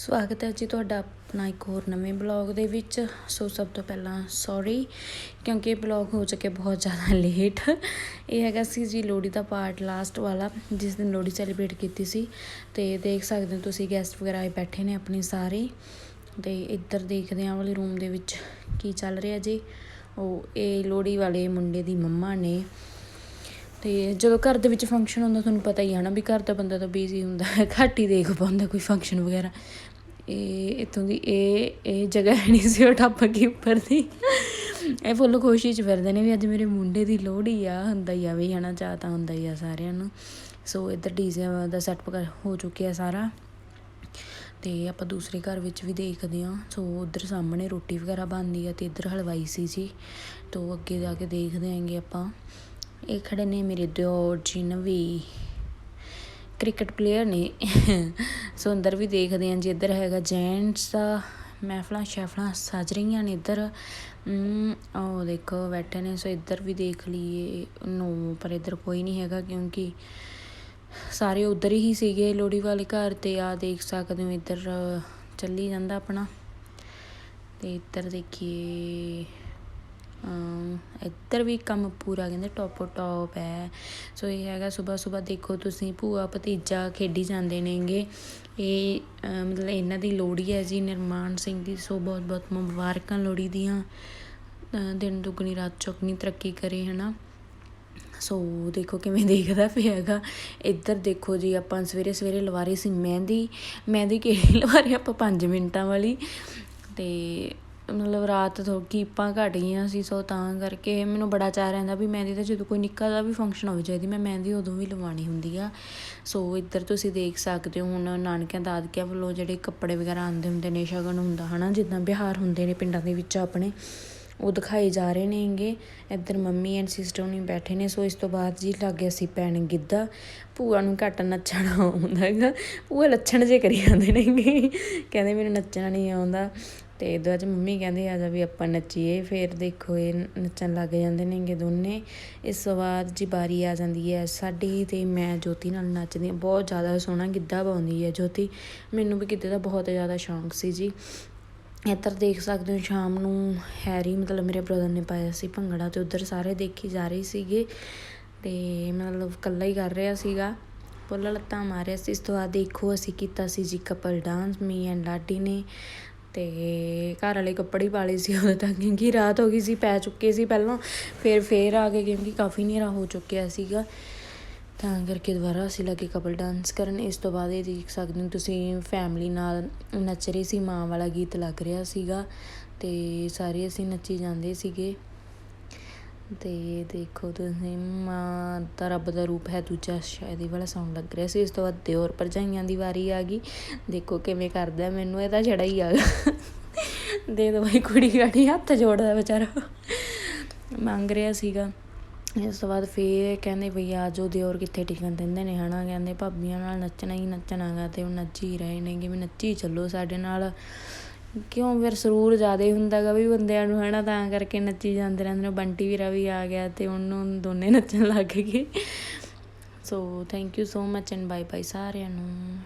ਸਵਾਗਤ ਹੈ ਜੀ ਤੁਹਾਡਾ ਆਪਣਾ ਇੱਕ ਹੋਰ ਨਵੇਂ ਬਲੌਗ ਦੇ ਵਿੱਚ। ਸੋ ਸਭ ਤੋਂ ਪਹਿਲਾਂ ਸੌਰੀ ਕਿਉਂਕਿ ਇਹ ਬਲੌਗ ਹੋ ਚੁੱਕੇ ਬਹੁਤ ਜ਼ਿਆਦਾ ਲੇਟ ਇਹ ਹੈਗਾ ਸੀ ਜੀ ਲੋਹੜੀ ਦਾ ਪਾਰਟ ਲਾਸਟ ਵਾਲਾ, ਜਿਸ ਦਿਨ ਲੋਹੜੀ ਸੈਲੀਬ੍ਰੇਟ ਕੀਤੀ ਸੀ। ਤੇ ਦੇਖ ਸਕਦੇ ਹੋ ਤੁਸੀਂ ਗੈਸਟ ਵਗੈਰਾ ਆਏ ਬੈਠੇ ਨੇ ਆਪਣੇ ਸਾਰੇ। ਤੇ ਇੱਧਰ ਦੇਖਦੇ ਹਾਂ ਵਾਲੇ ਰੂਮ ਦੇ ਵਿੱਚ ਕੀ ਚੱਲ ਰਿਹਾ ਜੀ। ਉਹ ਇਹ ਲੋਹੜੀ ਵਾਲੇ ਮੁੰਡੇ ਦੀ ਮੰਮਾ ਨੇ ਤੇ ਜਦੋਂ ਘਰ ਦੇ ਵਿੱਚ ਫੰਕਸ਼ਨ ਹੁੰਦਾ, ਤੁਹਾਨੂੰ ਪਤਾ ਹੀ ਆ ਨਾ ਵੀ ਘਰ ਦਾ ਬੰਦਾ ਤਾਂ ਬਿਜ਼ੀ ਹੁੰਦਾ ਹੈ ਘੱਟ ਹੀ ਦੇਖ ਪਾਉਂਦਾ ਕੋਈ ਫੰਕਸ਼ਨ ਵਗੈਰਾ। ਇਹ ਇਤੋਂ ਦੀ ਇਹ ਇਹ ਜਗ੍ਹਾ ਹੈ ਨਹੀਂ ਸੀ, ਉਹ ਟੱਪ ਕੇ ਉੱਪਰ ਦੀ। ਇਹ ਫੁੱਲ ਖੁਸ਼ੀ ਚ ਫਿਰਦੇ ਨੇ ਵੀ ਅੱਜ ਮੇਰੇ ਮੁੰਡੇ ਦੀ ਲੋਹੜੀ ਆ, ਹੁੰਦਾ ਹੀ ਆ ਵੀ ਹਨਾ, ਚਾਹ ਤਾਂ ਹੁੰਦਾ ਹੀ ਆ ਸਾਰਿਆਂ ਨੂੰ। ਸੋ ਇੱਧਰ ਡੀਜ਼ੇ ਦਾ ਸੈਟਅਪ ਹੋ ਚੁੱਕਿਆ ਸਾਰਾ। ਤੇ ਆਪਾਂ ਦੂਸਰੇ ਘਰ ਵਿੱਚ ਵੀ ਦੇਖਦੇ ਹਾਂ। ਸੋ ਉਧਰ ਸਾਹਮਣੇ ਰੋਟੀ ਵਗੈਰਾ ਬਣਦੀ ਆ ਤੇ ਇੱਧਰ ਹਲਵਾਈ ਸੀ ਜੀ। ਤੋਂ, ਅੱਗੇ ਜਾ ਕੇ ਦੇਖਦੇ ਆਂਗੇ ਆਪਾਂ। ਇਹ ਖੜੇ ਨੇ ਮੇਰੇ ਦਿਓਰ ਜੀ ਨਵੀ ਕ੍ਰਿਕਟ ਪਲੇਅਰ ਨੇ। ਸੋ ਅੰਦਰ ਵੀ ਦੇਖਦੇ ਆਂ ਜੀ, ਇੱਧਰ ਹੈਗਾ ਜੈਂਟਸ ਦਾ ਮਹਿਫਲਾਂ ਸ਼ੈਫਲਾਂ ਸਜ ਰਹੀਆਂ ਨੇ ਇੱਧਰ। ਉਹ ਦੇਖੋ ਬੈਠੇ ਨੇ, ਸੋ ਇੱਧਰ ਵੀ ਦੇਖ ਲਈਏ। ਨੋ, ਪਰ ਇੱਧਰ ਕੋਈ ਨਹੀਂ ਹੈਗਾ ਕਿਉਂਕਿ ਸਾਰੇ ਉਧਰ ਹੀ ਸੀਗੇ ਲੋੜੀ ਵਾਲੇ ਘਰ ਤੇ ਆ ਦੇਖ ਸਕਦੇ ਹੋ ਇੱਧਰ ਚੱਲੀ ਜਾਂਦਾ ਆਪਣਾ। ਤੇ ਇੱਧਰ ਦੇਖੀਏ। ਇੱਧਰ ਵੀ ਕੰਮ ਪੂਰਾ ਕਹਿੰਦੇ ਟੋਪੋ ਟੋਪ ਹੈ। ਸੋ ਇਹ ਹੈਗਾ ਸਵੇਰ ਸਵੇਰ ਦੇਖੋ ਤੁਸੀਂ ਭੂਆ ਭਤੀਜਾ ਖੇਡੀ ਜਾਂਦੇ ਨੇਗੇ। ਇਹ ਮਤਲਬ ਇਹਨਾਂ ਦੀ ਲੋੜੀ ਹੈ ਜੀ ਨਿਰਮਾਨ ਸਿੰਘ ਦੀ, ਸੋ ਬਹੁਤ ਬਹੁਤ ਮੁਬਾਰਕਾਂ ਲੋੜੀ ਦੀਆਂ। ਦਿਨ ਦੁਗਣੀ, ਰਾਤ ਚੌਗਣੀ ਤਰੱਕੀ ਕਰੇ, ਹਨਾ। ਸੋ ਦੇਖੋ ਕਿਵੇਂ ਦੇਖਦਾ ਪਿਆ ਹੈਗਾ। ਇੱਧਰ ਦੇਖੋ ਜੀ, ਆਪਾਂ ਸਵੇਰੇ ਸਵੇਰੇ ਲਵਾਰੀ ਸੀ ਮਹਿੰਦੀ। ਮਹਿੰਦੀ ਕਿਹੜੀ ਲਵਾਰੀ ਆਪਾਂ? 5 ਮਿੰਟਾਂ ਵਾਲੀ। ਤੇ ਮਤਲਬ ਰਾਤ ਤੋਂ ਕੀਪਾਂ ਘਟ ਗਈਆਂ ਸੀ, ਸੋ ਤਾਂ ਕਰਕੇ ਮੈਨੂੰ ਬੜਾ ਚਾਅ ਰਹਿੰਦਾ ਵੀ ਮਹਿੰਦੀ ਦਾ ਜਦੋਂ ਕੋਈ ਨਿੱਕਾ ਦਾ ਵੀ ਫੰਕਸ਼ਨ ਹੋਵੇ ਚਾਹੀਦੀ ਮੈਂ ਮਹਿੰਦੀ ਉਦੋਂ ਵੀ ਲਵਾਉਣੀ ਹੁੰਦੀ ਆ। ਸੋ ਇੱਧਰ ਤੁਸੀਂ ਦੇਖ ਸਕਦੇ ਹੋ ਹੁਣ ਨਾਨਕਿਆਂ ਦਾਦਕਿਆਂ ਵੱਲੋਂ ਜਿਹੜੇ ਕੱਪੜੇ ਵਗੈਰਾ ਆਉਂਦੇ ਹੁੰਦੇ ਨੇ, ਸ਼ਗਨ ਹੁੰਦਾ ਹਨਾ, ਜਿੱਦਾਂ ਬਿਹਾਰ ਹੁੰਦੇ ਨੇ ਪਿੰਡਾਂ ਦੇ ਵਿੱਚ ਆਪਣੇ, ਉਹ ਦਿਖਾਏ ਜਾ ਰਹੇ ਨੇਗੇ। ਇੱਧਰ ਮੰਮੀ ਐਂਡ ਸਿਸਟਰ ਨਹੀਂ ਬੈਠੇ ਨੇ, ਸੋ ਇਸ ਤੋਂ ਬਾਅਦ ਜੀ ਲੱਗ ਗਿਆ ਸੀ ਪੈਣ ਗਿੱਧਾ। ਭੂਆ ਨੂੰ ਘੱਟ ਨੱਚਣਾ ਆਉਂਦਾ ਹੈਗਾ। ਉਹ ਲੱਛਣ ਜੇ ਕਰੀ ਜਾਂਦੇ ਨੇਗੇ। ਕਹਿੰਦੇ ਮੈਨੂੰ ਨੱਚਣਾ ਨਹੀਂ ਆਉਂਦਾ। ਤੇ ਇਹਦੇ ਵਿੱਚ ਮੰਮੀ ਕਹਿੰਦੇ ਆ ਜਾ ਵੀ ਆਪਾਂ ਨੱਚੀਏ, ਫਿਰ ਦੇਖੋ ਇਹ ਨੱਚਣ ਲੱਗ ਜਾਂਦੇ ਨੇਗੇ ਦੋਨੇ। ਇਸ ਤੋਂ ਬਾਅਦ ਜੀ ਬਾਰੀ ਆ ਜਾਂਦੀ ਹੈ। ਸਾਡੀ ਤੇ ਮੈਂ ਜੋਤੀ ਨਾਲ ਨੱਚਦੀ ਹਾਂ। ਬਹੁਤ ਜ਼ਿਆਦਾ ਸੋਹਣਾ ਗਿੱਧਾ ਪਾਉਂਦੀ ਹੈ ਜੋਤੀ। ਮੈਨੂੰ ਵੀ ਗਿੱਧੇ ਦਾ ਬਹੁਤ ਜ਼ਿਆਦਾ ਸ਼ੌਂਕ ਸੀ ਜੀ। ਇੱਧਰ ਦੇਖ ਸਕਦੇ ਹੋ ਸ਼ਾਮ ਨੂੰ ਹੈਰੀ ਮਤਲਬ ਮੇਰੇ ਬ੍ਰਦਰ ਨੇ ਪਾਇਆ ਸੀ ਭੰਗੜਾ ਤੇ ਉਧਰ ਸਾਰੇ ਦੇਖੀ ਜਾ ਰਹੇ ਸੀਗੇ। ਤੇ ਮਤਲਬ ਕੱਲਾ ਹੀ ਕਰ ਰਿਹਾ ਸੀਗਾ। ਪੁੱਲ ਲੱਤਾਂ ਮਾਰਿਆ ਸੀ। ਇਸ ਤੋਂ ਬਾਅਦ ਦੇਖੋ ਅਸੀਂ ਕੀਤਾ ਸੀ ਜੀ couple dance me and Laddi ਨੇ। ਤੇ ਘਰ ਵਾਲੇ ਕੱਪੜੇ ਪਾ ਲਏ ਸੀ ਉਦੋਂ ਤੱਕ, ਕਿਉਂਕਿ ਰਾਤ ਹੋ ਗਈ ਸੀ, ਪੈ ਚੁੱਕੇ ਸੀ ਪਹਿਲਾਂ। ਫਿਰ, ਫੇਰ ਆ ਕੇ ਕਿਉਂਕਿ ਕਾਫੀ ਹਨੇਰਾ ਹੋ ਚੁੱਕਿਆ ਸੀਗਾ। ਤਾਂ ਕਰਕੇ ਦੁਬਾਰਾ ਅਸੀਂ ਲੱਗੇ ਕਪਲ ਡਾਂਸ ਕਰਨ। ਇਸ ਤੋਂ ਬਾਅਦ ਇਹ ਦੇਖ ਸਕਦੇ ਹੋ ਤੁਸੀਂ ਫੈਮਿਲੀ ਨਾਲ ਨੱਚ ਰਹੀ ਸੀ, ਮਾਂ ਵਾਲਾ ਗੀਤ ਲੱਗ ਰਿਹਾ ਸੀਗਾ। ਤੇ ਸਾਰੇ ਅਸੀਂ ਨੱਚੀ ਜਾਂਦੇ ਸੀਗੇ। ਤੇ ਦੇਖੋ ਤੁਸੀਂ, ਮਾਂ ਦਾ ਰੱਬ ਦਾ ਰੂਪ ਹੈ ਦੂਜਾ, ਸ਼ਾਇਦ ਇਹ ਵਾਲਾ ਸੌਂਗ ਲੱਗ ਰਿਹਾ ਸੀ, ਇਸ ਤੋਂ ਬਾਅਦ ਦਿਓਰ ਭਰਜਾਈਆਂ ਦੀ ਵਾਰੀ ਆ ਗਈ। ਦੇਖੋ ਕਿਵੇਂ ਕਰਦਾ ਮੈਨੂੰ ਇਹਦਾ ਛੜਾ ਹੀ ਆ ਗਿਆ। ਦੇ ਦੋ ਭਾਈ ਕੁੜੀ ਗਾੜੀ, ਹੱਥ ਜੋੜਦਾ ਵਿਚਾਰਾ। ਮੰਗ ਰਿਹਾ ਸੀਗਾ। ਇਸ ਤੋਂ ਬਾਅਦ ਫੇਰ ਕਹਿੰਦੇ ਭਈ ਆ ਜੋ ਦਿਓਰ ਕਿੱਥੇ ਟਿਕਣ ਦਿੰਦੇ ਨੇ, ਹਨਾ? ਕਹਿੰਦੇ ਭਾਬੀਆਂ ਨਾਲ ਨੱਚਣਾ ਹੀ ਨੱਚਣਾਗਾ ਤੇ ਉਹ ਨੱਚੀ ਰਹੇ ਨੇ ਕਿ ਵੀ ਨੱਚੀ ਚੱਲੋ ਸਾਡੇ ਨਾਲ। ਕਿਉਂ ਫਿਰ ਸਰੂਰ ਜ਼ਿਆਦਾ ਹੁੰਦਾ ਗਾ ਵੀ ਬੰਦਿਆਂ ਨੂੰ, ਹਨਾ? ਤਾਂ ਕਰਕੇ ਨੱਚੀ ਜਾਂਦੇ ਰਹਿੰਦੇ ਨੇ। ਬੰਟੀ ਵੀਰਾ ਵੀ ਆ ਗਿਆ ਤੇ ਉਹਨੂੰ ਦੋਨੇ ਨੱਚਣ ਲੱਗ ਗਏ। So thank you so much and bye bye ਸਾਰਿਆਂ ਨੂੰ।